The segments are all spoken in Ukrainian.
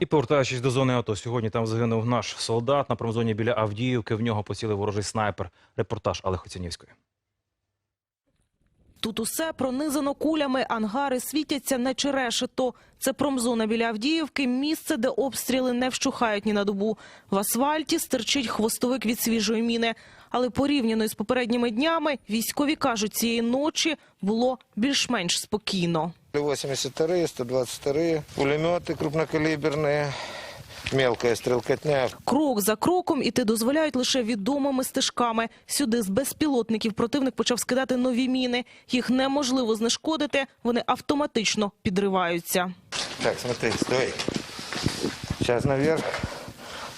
І повертаючись до зони АТО, сьогодні там загинув наш солдат на промзоні біля Авдіївки. В нього поцілив ворожий снайпер. Репортаж Олег Оцінівської. Тут усе пронизано кулями, ангари світяться наче решето. Це промзона біля Авдіївки, місце, де обстріли не вщухають ні на добу. В асфальті стирчить хвостовик від свіжої міни. Але порівняно із попередніми днями, військові кажуть, цієї ночі було більш-менш спокійно. 82 122 пулеметы крупнокалиберные, мелкая стрелкотня. Крок за кроком іти дозволяють лише відомими стежками. Сюди з безпілотників противник почав скидати нові міни. Їх неможливо знешкодити, вони автоматично підриваються. Так, смотри, стой. Сейчас наверх.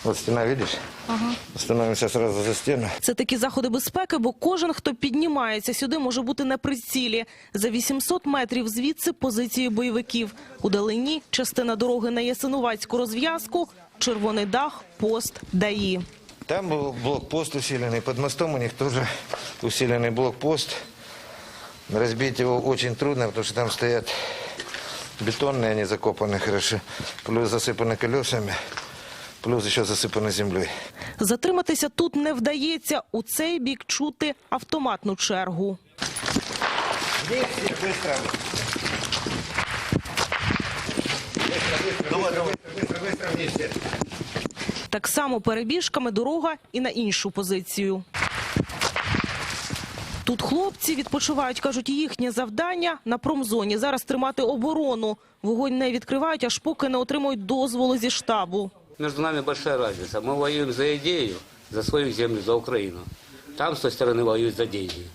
Вот стена, видишь? Ага. Становимся сразу за стену. Це такі заходи безпеки, бо кожен, хто піднімається сюди, може бути на прицілі. За 800 метрів звідси позиції бойовиків. У далині частина дороги на Ясинувацьку розв'язку, червоний дах, пост, ДАІ. Там был блокпост усиленный. Под мостом у них тоже усиленный блокпост. Разбить его очень трудно, потому что там стоят бетонные, они закопаны хорошо. Плюс засыпаны колесами. Плюс еще засыпаны землей. Затриматися тут не вдається. У цей бік чути автоматну чергу. Здесь все, быстро. Быстро, быстро, быстро, быстро вместе. Так само перебіжками дорога і на іншу позицію. Тут хлопці відпочивають, кажуть, їхнє завдання на промзоні зараз тримати оборону. Вогонь не відкривають, аж поки не отримують дозволу зі штабу. Между нами большая разница. Мы воюем за идею, за свою землю, за Украину. Там с той стороны воюют за деньги.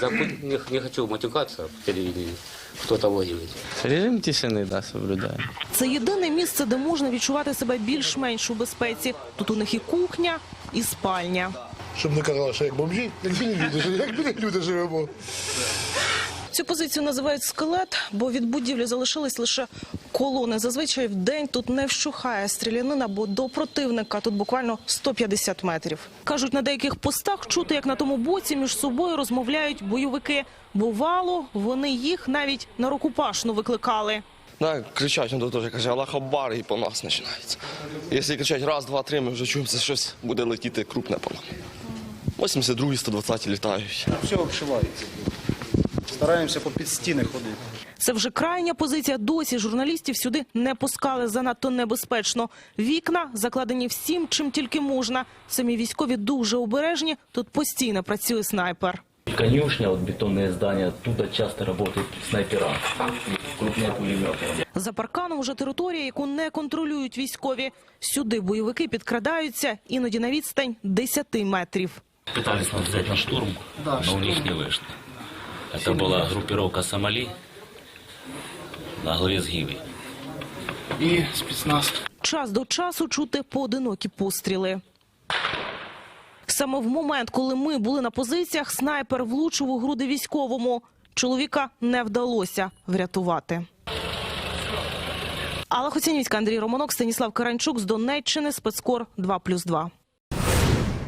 За пу- не, не хочу матюкаться по телевидению. Кто-то воюет. Режим тишини, да, соблюдаю. Це єдине місце, де можна відчувати себе більш-менш у безпеці. Тут у них і кухня, і спальня. Щоб не казали, що як бомжі, як білі люди, як білі люди живемо. Цю позицію називають скелет, бо від будівлі залишились лише колони. Зазвичай в день тут не вщухає стрілянина, бо до противника тут буквально 150 метрів. Кажуть, на деяких постах чути, як на тому боці між собою розмовляють бойовики. Бувало, вони їх навіть на рукопашну викликали. Да, кричать, він теж каже, Аллах Аббар, і по нас починається. Якщо кричать раз, два, три, ми вже чуємо, це щось буде летіти крупне по нам. 82 120 літають. Все обшивається Стараємося по під стіни ходити. Це вже крайня позиція. Досі журналістів сюди не пускали занадто небезпечно. Вікна закладені всім, чим тільки можна. Самі військові дуже обережні. Тут постійно працює снайпер. Конюшня, вот бетонные здания, оттуда часто работают снайпера, крупные пулеметы. За парканом вже територія, яку не контролюють військові. Сюди бойовики підкрадаються іноді на відстань 10 метрів. Пытались нас взять на штурм, но у них не вышло. Это была группировка Сомали на главе с Гиви. І спецназ. Час до часу чути поодинокі постріли. Саме в момент, коли ми були на позиціях, снайпер влучив у груди військовому. Чоловіка не вдалося врятувати. Алла Хоцянівська, Андрій Романок, Станіслав Каранчук з Донеччини, спецкор 2+,2.